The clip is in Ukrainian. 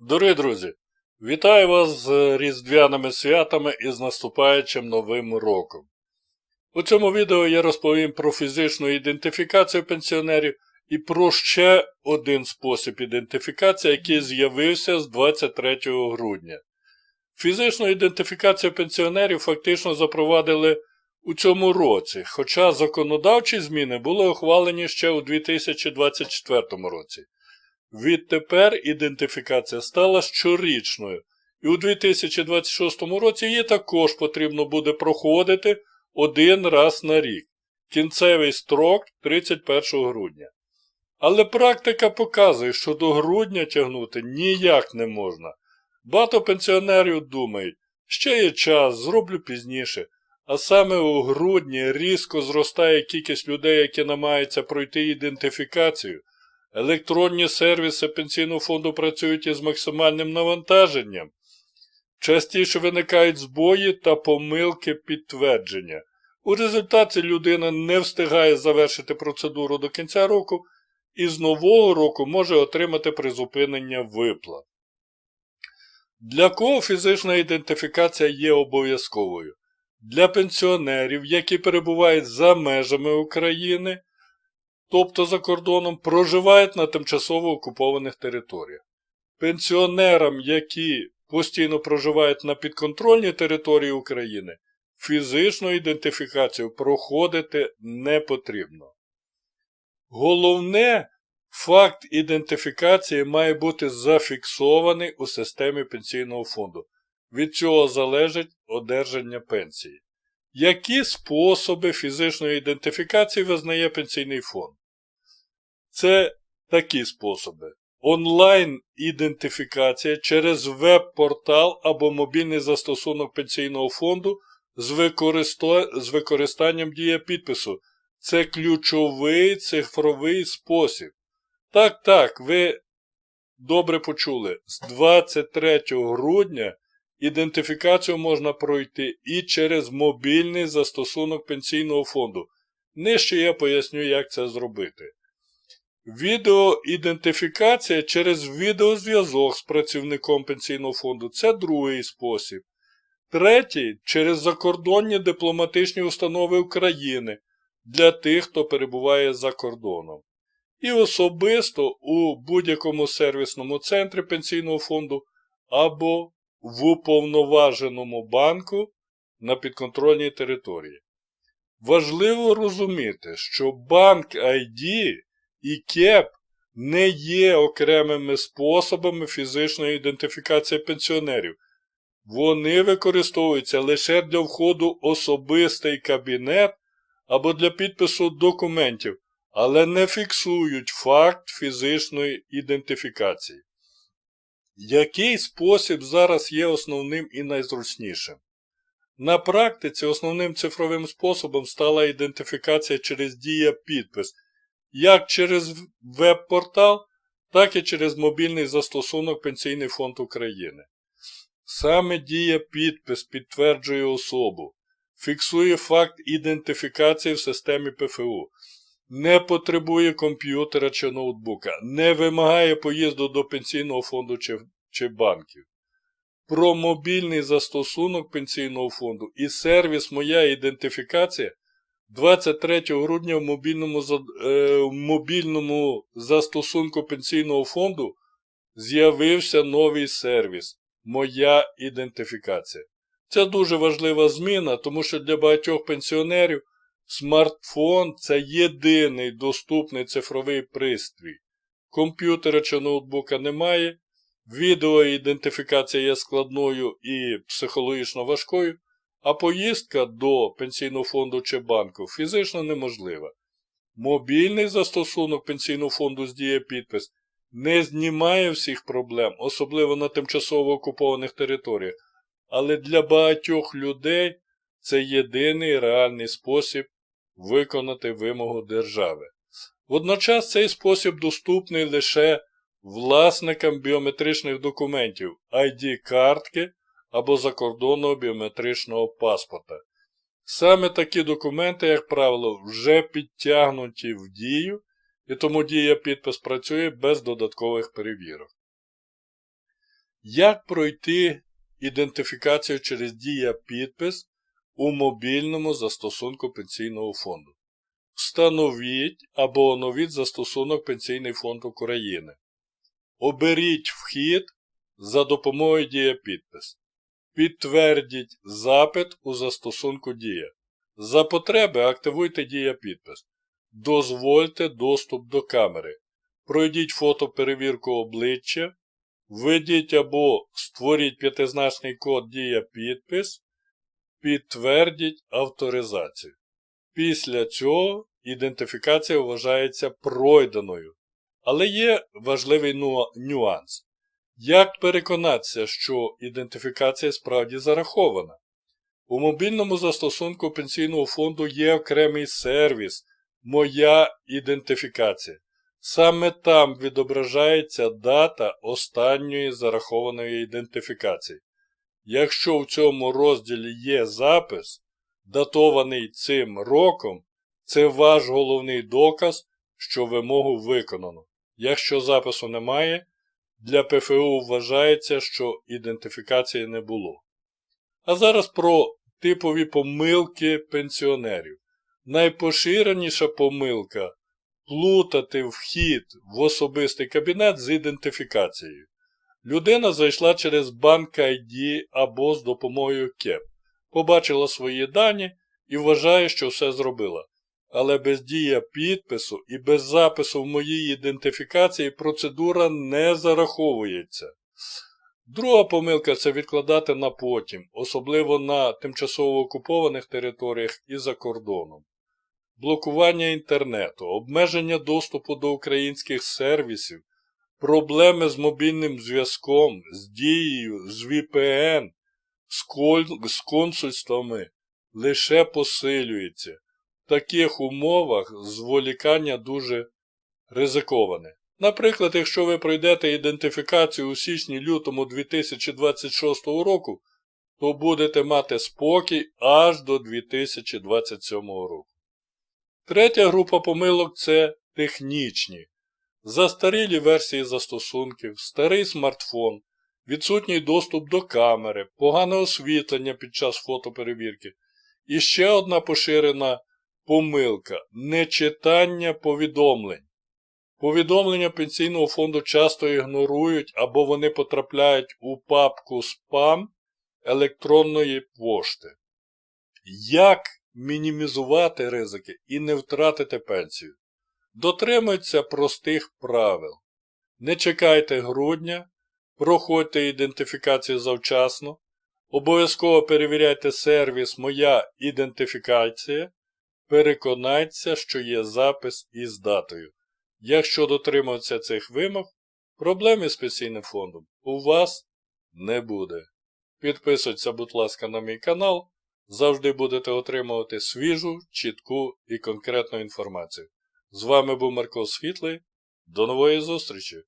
Дорогі друзі, вітаю вас з різдвяними святами і з наступаючим новим роком. У цьому відео я розповім про фізичну ідентифікацію пенсіонерів і про ще один спосіб ідентифікації, який з'явився з 23 грудня. Фізичну ідентифікацію пенсіонерів фактично запровадили у цьому році, хоча законодавчі зміни були ухвалені ще у 2024 році. Відтепер ідентифікація стала щорічною, і у 2026 році її також потрібно буде проходити один раз на рік. Кінцевий строк 31 грудня. Але практика показує, що до грудня тягнути ніяк не можна. Багато пенсіонерів думають, ще є час, зроблю пізніше. А саме у грудні різко зростає кількість людей, які намагаються пройти ідентифікацію. Електронні сервіси пенсійного фонду працюють із максимальним навантаженням. Частіше виникають збої та помилки підтвердження. У результаті людина не встигає завершити процедуру до кінця року і з нового року може отримати призупинення виплат. Для кого фізична ідентифікація є обов'язковою? Для пенсіонерів, які перебувають за межами України тобто за кордоном, проживають на тимчасово окупованих територіях. Пенсіонерам, які постійно проживають на підконтрольній території України, фізичну ідентифікацію проходити не потрібно. Головне, факт ідентифікації має бути зафіксований у системі пенсійного фонду. Від цього залежить одержання пенсії. Які способи фізичної ідентифікації визнає пенсійний фонд? Це такі способи. Онлайн-ідентифікація через веб-портал або мобільний застосунок пенсійного фонду з, використа... з використанням дієпідпису. Це ключовий цифровий спосіб. Так, так, ви добре почули. З 23 грудня ідентифікацію можна пройти і через мобільний застосунок пенсійного фонду. Нижче я поясню, як це зробити. Відеоідентифікація через відеозв'язок з працівником пенсійного фонду це другий спосіб. Третій через закордонні дипломатичні установи України для тих, хто перебуває за кордоном. І особисто у будь-якому сервісному центрі пенсійного фонду або в уповноваженому банку на підконтрольній території. Важливо розуміти, що банк ID і КЕП не є окремими способами фізичної ідентифікації пенсіонерів. Вони використовуються лише для входу особистий кабінет або для підпису документів, але не фіксують факт фізичної ідентифікації. Який спосіб зараз є основним і найзручнішим? На практиці основним цифровим способом стала ідентифікація через дія підпис як через веб-портал, так і через мобільний застосунок Пенсійний фонд України. Саме дія підпис підтверджує особу, фіксує факт ідентифікації в системі ПФУ, не потребує комп'ютера чи ноутбука, не вимагає поїзду до пенсійного фонду чи, чи банків. Про мобільний застосунок пенсійного фонду і сервіс Моя ідентифікація 23 грудня в мобільному е, в мобільному застосунку пенсійного фонду з'явився новий сервіс Моя ідентифікація. Це дуже важлива зміна, тому що для багатьох пенсіонерів смартфон це єдиний доступний цифровий пристрій. Комп'ютера чи ноутбука немає, відеоідентифікація є складною і психологічно важкою а поїздка до пенсійного фонду чи банку фізично неможлива. Мобільний застосунок пенсійного фонду з підпис не знімає всіх проблем, особливо на тимчасово окупованих територіях, але для багатьох людей це єдиний реальний спосіб виконати вимогу держави. Водночас цей спосіб доступний лише власникам біометричних документів ID-картки або закордонного біометричного паспорта. Саме такі документи, як правило, вже підтягнуті в дію, і тому дія підпис працює без додаткових перевірок. Як пройти ідентифікацію через дія підпис у мобільному застосунку пенсійного фонду? Встановіть або оновіть застосунок Пенсійний фонд України. Оберіть вхід за допомогою Дія підпис. Підтвердіть запит у застосунку Дія. За потреби активуйте Дія підпис. Дозвольте доступ до камери. Пройдіть фотоперевірку обличчя. Введіть або створіть п'ятизначний код Дія підпис. Підтвердіть авторизацію. Після цього ідентифікація вважається пройденою. Але є важливий нюанс. Як переконатися, що ідентифікація справді зарахована? У мобільному застосунку пенсійного фонду є окремий сервіс Моя ідентифікація. Саме там відображається дата останньої зарахованої ідентифікації. Якщо в цьому розділі є запис, датований цим роком, це ваш головний доказ, що вимогу виконано. Якщо запису немає, для ПФУ вважається, що ідентифікації не було. А зараз про типові помилки пенсіонерів. Найпоширеніша помилка плутати вхід в особистий кабінет з ідентифікацією. Людина зайшла через банк ID або з допомогою КЕП, побачила свої дані і вважає, що все зробила. Але без дія підпису і без запису в моїй ідентифікації процедура не зараховується. Друга помилка це відкладати на потім, особливо на тимчасово окупованих територіях і за кордоном. Блокування інтернету, обмеження доступу до українських сервісів, проблеми з мобільним зв'язком, з дією, з VPN, з, консульствами лише посилюється. Таких умовах зволікання дуже ризиковане. Наприклад, якщо ви пройдете ідентифікацію у січні-лютому 2026 року, то будете мати спокій аж до 2027 року. Третя група помилок це технічні. Застарілі версії застосунків, старий смартфон, відсутній доступ до камери, погане освітлення під час фотоперевірки. І ще одна поширена помилка нечитання повідомлень. Повідомлення пенсійного фонду часто ігнорують або вони потрапляють у папку спам електронної пошти. Як мінімізувати ризики і не втратити пенсію? Дотримуйтеся простих правил. Не чекайте грудня, проходьте ідентифікацію завчасно, обов'язково перевіряйте сервіс Моя ідентифікація, переконайтеся, що є запис із датою. Якщо дотримуються цих вимог, проблем із пенсійним фондом у вас не буде. Підписуйтеся, будь ласка, на мій канал. Завжди будете отримувати свіжу, чітку і конкретну інформацію. З вами був Марко Світлий. До нової зустрічі!